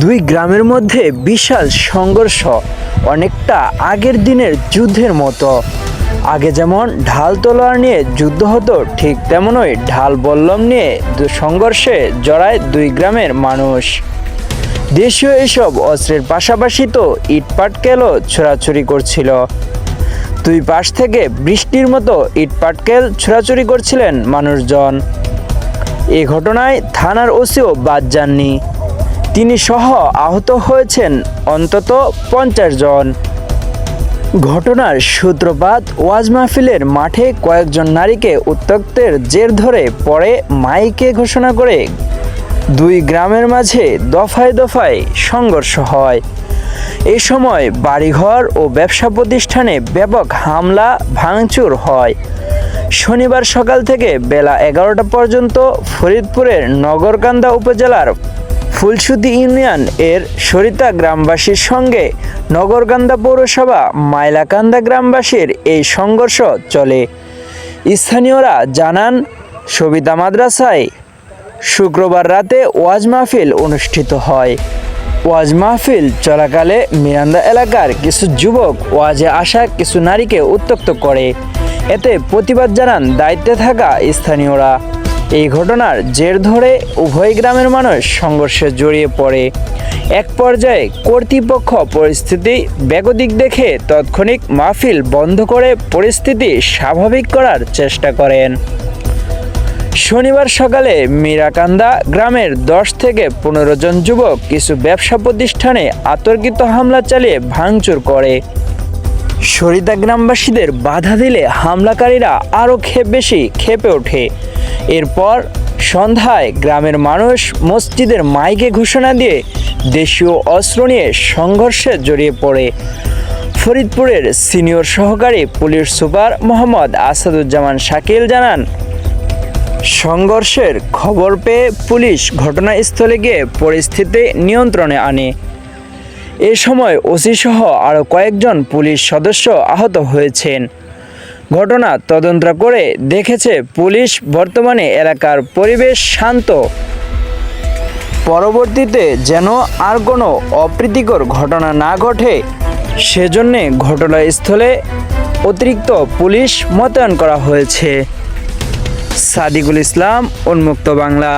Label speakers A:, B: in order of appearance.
A: দুই গ্রামের মধ্যে বিশাল সংঘর্ষ, অনেকটা আগের দিনের যুদ্ধের মতো। আগে যেমন ঢাল তলোয়ার নিয়ে যুদ্ধ হতো, ঠিক তেমনই ঢাল বল্লম নিয়ে সংঘর্ষে জড়ায় দুই গ্রামের মানুষ। দেশীয় এসব অস্ত্রের পাশাপাশি তো ইটপাটকেলও ছোড়াছুরি করছিল। দুই পাশ থেকে বৃষ্টির মতো ইটপাটকেল ছোড়াছুরি করছিলেন মানুষজন। এ ঘটনায় থানার ওসিও বাদ যাননি। তিনি সহ আহত হয়েছেন অন্তত পঞ্চাশ জন। ঘটনার সূত্রপাত ওয়াজ মাহফিলের মাঠে কয়েকজন নারীকে উত্তক্তের জের ধরে পরে মাইকে ঘোষণা করে দুই গ্রামের মাঝে দফায় দফায় সংঘর্ষ হয়। এই সময় বাড়িঘর ও ব্যবসা প্রতিষ্ঠানে ব্যাপক হামলা, ভাঙচুর হয়। শনিবার সকাল থেকে বেলা এগারোটা পর্যন্ত ফরিদপুরের নগরকান্দা উপজেলার ফুলসুতি ইউনিয়ন এর সরিতা গ্রামবাসীর সঙ্গে নগরকান্দা পৌরসভা মাইলাকান্দা গ্রামবাসীর এই সংঘর্ষ চলে। স্থানীয়রা জানান, সবিতা মাদ্রাসায় শুক্রবার রাতে ওয়াজ মাহফিল অনুষ্ঠিত হয়। ওয়াজ মাহফিল চলাকালে মিরান্দা এলাকার কিছু যুবক ওয়াজে আসা কিছু নারীকে উত্তক্ত করে। এতে প্রতিবাদ জানান দায়িত্বে থাকা স্থানীয়রা। এই ঘটনার জের ধরে উভয় গ্রামের মানুষ সংঘর্ষে জড়িয়ে পড়ে। এক পর্যায়ে কর্তৃপক্ষ পরিস্থিতি বেগদিক দেখে তাৎক্ষণিক মাহফিল বন্ধ করে পরিস্থিতি স্বাভাবিক করার চেষ্টা করেন। শনিবার সকালে মিরাকান্দা গ্রামের দশ থেকে পনেরো জন যুবক কিছু ব্যবসা প্রতিষ্ঠানে আতর্কিত হামলা চালিয়ে ভাঙচুর করে। সরিতা গ্রামবাসীদের বাধা দিলে হামলাকারীরা আরও খেপ বেশি ক্ষেপে ওঠে। এরপর সন্ধ্যায় গ্রামের মানুষ মসজিদের মাইকে ঘোষণা দিয়ে দেশীয় অস্ত্র নিয়ে সংঘর্ষে জড়িয়ে পড়ে। ফরিদপুরের সিনিয়র সহকারী পুলিশ সুপার মোহাম্মদ আসাদুজ্জামান শাকিল জানান, সংঘর্ষের খবর পেয়ে পুলিশ ঘটনাস্থলে গিয়ে পরিস্থিতি নিয়ন্ত্রণে আনে। এ সময় ওসিসহ আরও কয়েকজন পুলিশ সদস্য আহত হয়েছেন। ঘটনা তদন্ত করে দেখেছে পুলিশ, বর্তমানে এলাকার পরিবেশ শান্ত। পরবর্তীতে যেন আর কোনো অপ্রীতিকর ঘটনা না ঘটে, সেজন্যে ঘটনাস্থলে অতিরিক্ত পুলিশ মোতায়েন করা হয়েছে। সাদিকুল ইসলাম, উন্মুক্ত বাংলা।